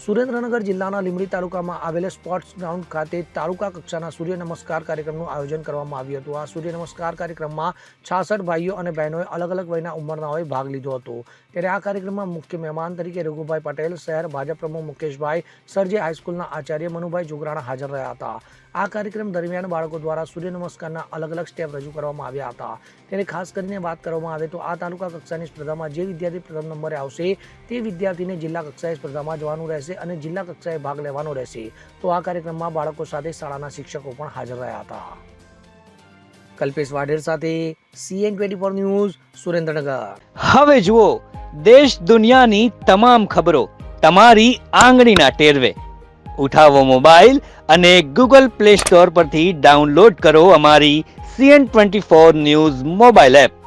સુરેન્દ્રનગર જિલ્લાના લીંબડી તાલુકામાં આવેલા સ્પોર્ટ્સ ગ્રાઉન્ડ ખાતે તાલુકા કક્ષાના સૂર્ય નમસ્કાર કાર્યક્રમનું આયોજન કરવામાં આવ્યું હતું. આ સૂર્ય નમસ્કાર કાર્યક્રમમાં છાસઠ ભાઈઓ અને બહેનોએ અલગ અલગ વયના ઉંમરનાઓએ ભાગ લીધો હતો. ત્યારે આ કાર્યક્રમમાં મુખ્ય મહેમાન તરીકે રઘુભાઈ પટેલ, શહેર ભાજપ પ્રમુખ મુકેશભાઈ, સરજે હાઈસ્કૂલના આચાર્ય મનુભાઈ જોગરાણા હાજર રહ્યા હતા. આ કાર્યક્રમ દરમિયાન બાળકો દ્વારા સૂર્ય નમસ્કારના અલગ અલગ સ્ટેપ રજૂ કરવામાં આવ્યા હતા. ત્યારે ખાસ કરીને વાત કરવામાં આવે તો આ તાલુકા કક્ષાની સ્પર્ધામાં જે વિદ્યાર્થી પ્રથમ નંબરે આવશે તે વિદ્યાર્થીને જિલ્લા કક્ષાએ સ્પર્ધામાં જવાનું રહેશે. અને જિલ્લા કક્ષાએ ભાગ લેવાનો રહેશે. તો આ કાર્યક્રમમાં બાળકો સાથે શાળાના શિક્ષકો પણ હાજર રહ્યા હતા. કલ્પેશ વાઢેર સાથે CN twenty four news, Surendranagar. હવે જુઓ, દેશ દુનિયાની તમામ ખબરો તમારી આંગળીના ટેરવે. ઉઠાવો મોબાઈલ અને ગૂગલ પ્લે સ્ટોર પરથી ડાઉનલોડ કરો અમારી CN twenty four news mobile app.